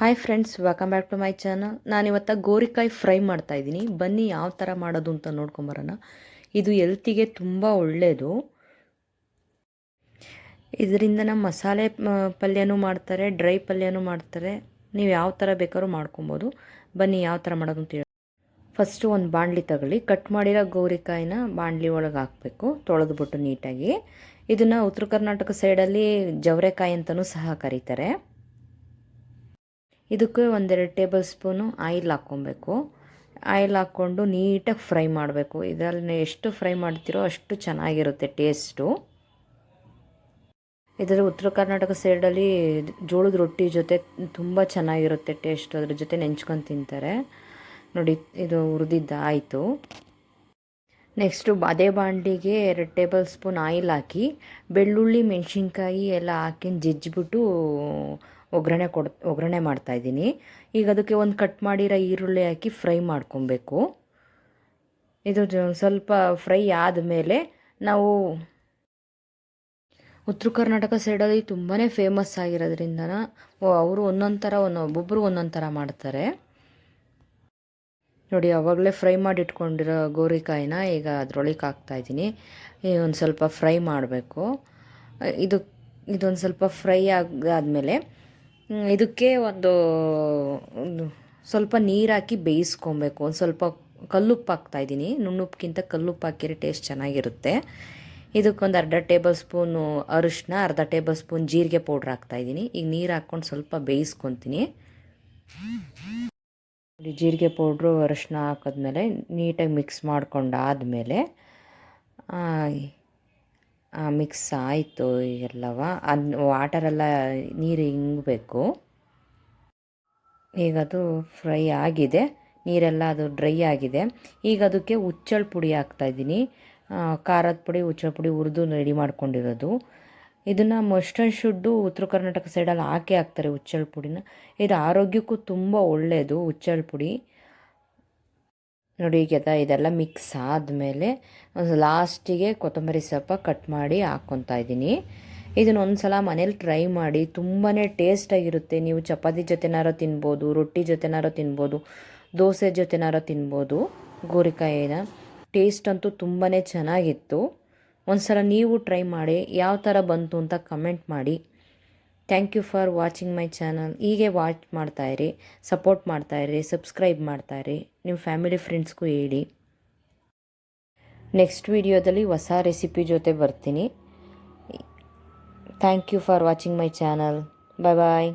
Hi friends welcome back to my channel ನಾನಿವತ್ತು ಗೋರಿಕಾಯಿ fry ಮಾಡ್ತಾ ಇದ್ದೀನಿ. ಬನ್ನಿ ಯಾವ ಥರ ಮಾಡೋದು ಅಂತ ನೋಡ್ಕೊಂಬರೋಣ ಇದು ಎಲ್ತಿಗೆ ತುಂಬ ಒಳ್ಳೆಯದು ಇದರಿಂದ ನಮ್ಮ ಮಸಾಲೆ ಪಲ್ಯನೂ ಮಾಡ್ತಾರೆ ಡ್ರೈ ಪಲ್ಯನೂ ಮಾಡ್ತಾರೆ. ನೀವು ಯಾವ ಥರ ಬೇಕಾದ್ರೂ ಮಾಡ್ಕೊಬೋದು. ಬನ್ನಿ ಯಾವ ಥರ ಮಾಡೋದು ಅಂತ ಹೇಳಿ. ಫಸ್ಟು ಒಂದು ಬಾಣಲಿ ತಗೊಳ್ಳಿ. ಕಟ್ ಮಾಡಿರೋ ಗೋರಿಕಾಯಿನ ಬಾಣಲಿ ಒಳಗೆ ಹಾಕಬೇಕು. ತೊಳೆದ್ಬಿಟ್ಟು ನೀಟಾಗಿ ಇದನ್ನು ಉತ್ತರ ಕರ್ನಾಟಕ ಸೈಡಲ್ಲಿ ಜವರೆಕಾಯಿ ಅಂತಲೂ ಸಹ ಕರೀತಾರೆ. ಇದಕ್ಕೆ ಒಂದೆರಡು ಟೇಬಲ್ ಸ್ಪೂನು ಆಯಿಲ್ ಹಾಕ್ಕೊಬೇಕು. ಆಯಿಲ್ ಹಾಕ್ಕೊಂಡು ನೀಟಾಗಿ ಫ್ರೈ ಮಾಡಬೇಕು. ಇದರಲ್ಲಿ ಎಷ್ಟು ಫ್ರೈ ಮಾಡ್ತೀರೋ ಅಷ್ಟು ಚೆನ್ನಾಗಿರುತ್ತೆ ಟೇಸ್ಟು. ಇದರ ಉತ್ತರ ಕರ್ನಾಟಕ ಸೈಡಲ್ಲಿ ಜೋಳದ ರೊಟ್ಟಿ ಜೊತೆ ತುಂಬ ಚೆನ್ನಾಗಿರುತ್ತೆ ಟೇಸ್ಟ್. ಅದ್ರ ಜೊತೆ ನೆಂಚ್ಕೊಂಡು ತಿಂತಾರೆ. ನೋಡಿ, ಇದು ಹುರಿದಿದ್ದ ಆಯಿತು. ನೆಕ್ಸ್ಟು ಅದೇ ಬಾಂಡಿಗೆ ಎರಡು ಟೇಬಲ್ ಸ್ಪೂನ್ ಆಯಿಲ್ ಹಾಕಿ, ಬೆಳ್ಳುಳ್ಳಿ, ಮೆಣಸಿನ್ಕಾಯಿ ಎಲ್ಲ ಹಾಕಿ ಜಜ್ಜಿಬಿಟ್ಟು ಒಗ್ಗರಣೆ ಕೊಡ್, ಒಗ್ಗರಣೆ ಮಾಡ್ತಾಯಿದ್ದೀನಿ ಈಗ ಅದಕ್ಕೆ ಒಂದು ಕಟ್ ಮಾಡಿರೋ ಈರುಳ್ಳಿ ಹಾಕಿ ಫ್ರೈ ಮಾಡ್ಕೊಬೇಕು. ಇದು ಸ್ವಲ್ಪ ಫ್ರೈ ಆದಮೇಲೆ ನಾವು ಉತ್ತರ ಕರ್ನಾಟಕ ಸೈಡಲ್ಲಿ ತುಂಬಾ ಫೇಮಸ್ ಆಗಿರೋದ್ರಿಂದ ಅವರು ಒಂದೊಂದು ಥರ ಒಂದು ಒಬ್ಬೊಬ್ಬರು ಒಂದೊಂದು ಥರ ಮಾಡ್ತಾರೆ. ನೋಡಿ, ಅವಾಗಲೇ ಫ್ರೈ ಮಾಡಿ ಇಟ್ಕೊಂಡಿರೋ ಗೋರಿಕಾಯಿನ ಈಗ ಅದ್ರೊಳಗೆ ಹಾಕ್ತಾಯಿದ್ದೀನಿ ಒಂದು ಸ್ವಲ್ಪ ಫ್ರೈ ಮಾಡಬೇಕು. ಇದು, ಇದೊಂದು ಸ್ವಲ್ಪ ಫ್ರೈ ಆಗಾದಮೇಲೆ ಇದಕ್ಕೆ ಒಂದು ಸ್ವಲ್ಪ ನೀರು ಹಾಕಿ ಬೇಯಿಸ್ಕೊಬೇಕು. ಒಂದು ಸ್ವಲ್ಪ ಕಲ್ಲುಪ್ಪು ಹಾಕ್ತಾಯಿದ್ದೀನಿ ನುಣ್ಣುಪ್ಪಿಗಿಂತ ಕಲ್ಲುಪ್ಪು ಹಾಕಿದರೆ ಟೇಸ್ಟ್ ಚೆನ್ನಾಗಿರುತ್ತೆ. ಇದಕ್ಕೊಂದು ಅರ್ಧ ಟೇಬಲ್ ಸ್ಪೂನು ಅರಿಶಿನ ಅರ್ಧ ಟೇಬಲ್ ಸ್ಪೂನ್ ಜೀರಿಗೆ ಪೌಡ್ರ್ ಹಾಕ್ತಾಯಿದ್ದೀನಿ ಈಗ ನೀರು ಹಾಕ್ಕೊಂಡು ಸ್ವಲ್ಪ ಬೇಯಿಸ್ಕೊತೀನಿ. ಜೀರಿಗೆ ಪೌಡ್ರು ಅರಿಶಿನ ಹಾಕಿದ್ಮೇಲೆ ನೀಟಾಗಿ ಮಿಕ್ಸ್ ಮಾಡ್ಕೊಂಡಾದಮೇಲೆ ಮಿಕ್ಸ್ ಆಯಿತು ಎಲ್ಲವ ಅದು ವಾಟರೆಲ್ಲ ನೀರು ಹಿಂಗಬೇಕು ಈಗ ಅದು ಫ್ರೈ ಆಗಿದೆ. ನೀರೆಲ್ಲ ಅದು ಡ್ರೈ ಆಗಿದೆ. ಈಗ ಅದಕ್ಕೆ ಹುಚ್ಚಳ ಪುಡಿ ಹಾಕ್ತಾಯಿದ್ದೀನಿ ಖಾರದ ಪುಡಿ, ಹುಚ್ಚಳ ಪುಡಿ ಹುರಿದು ರೆಡಿ ಮಾಡ್ಕೊಂಡಿರೋದು. ಇದನ್ನು ಮಸ್ಟ್ ಆ್ಯಂಡ್ ಶುಡ್ಡು ಉತ್ತರ ಕರ್ನಾಟಕ ಸೈಡಲ್ಲಿ ಹಾಕಿ ಹಾಕ್ತಾರೆ ಹುಚ್ಚಳ ಪುಡಿನ. ಇದು ಆರೋಗ್ಯಕ್ಕೂ ತುಂಬ ಒಳ್ಳೆಯದು ಹುಚ್ಚಳ ಪುಡಿ. ನೋಡಿ ಈಗ ಇದೆಲ್ಲ ಮಿಕ್ಸ್ ಆದಮೇಲೆ ಲಾಸ್ಟಿಗೆ ಕೊತ್ತಂಬರಿ ಸೊಪ್ಪು ಕಟ್ ಮಾಡಿ ಹಾಕ್ಕೊತಾ ಇದ್ದೀನಿ. ಇದನ್ನ ಒಂದು ಸಲ ಮನೇಲಿ ಟ್ರೈ ಮಾಡಿ ತುಂಬಾ ಟೇಸ್ಟಾಗಿರುತ್ತೆ ನೀವು ಚಪಾತಿ ಜೊತೆನಾರೋ ತಿನ್ಬೋದು, ರೊಟ್ಟಿ ಜೊತೆನಾರೋ ತಿನ್ಬೋದು, ದೋಸೆ ಜೊತೆನಾರೋ ತಿನ್ಬೋದು, ಗೋರಿಕಾಯಿನ ಟೇಸ್ಟ್ ಅಂತೂ ತುಂಬಾ ಚೆನ್ನಾಗಿತ್ತು. ಒಂದು ಸಲ ನೀವು ಟ್ರೈ ಮಾಡಿ ಯಾವ ಥರ ಬಂತು ಅಂತ ಕಮೆಂಟ್ ಮಾಡಿ. Thank you for watching my channel. ಹೀಗೆ ವಾಚ್ ಮಾಡ್ತಾಯಿರಿ ಸಪೋರ್ಟ್ ಮಾಡ್ತಾಯಿರಿ ಸಬ್ಸ್ಕ್ರೈಬ್ ಮಾಡ್ತಾಯಿರಿ ನಿಮ್ಮ ಫ್ಯಾಮಿಲಿ ಫ್ರೆಂಡ್ಸ್ಗೂ ಹೇಳಿ. ನೆಕ್ಸ್ಟ್ ವಿಡಿಯೋದಲ್ಲಿ ಹೊಸ ರೆಸಿಪಿ ಜೊತೆ ಬರ್ತೀನಿ. Thank you for watching my channel. Bye bye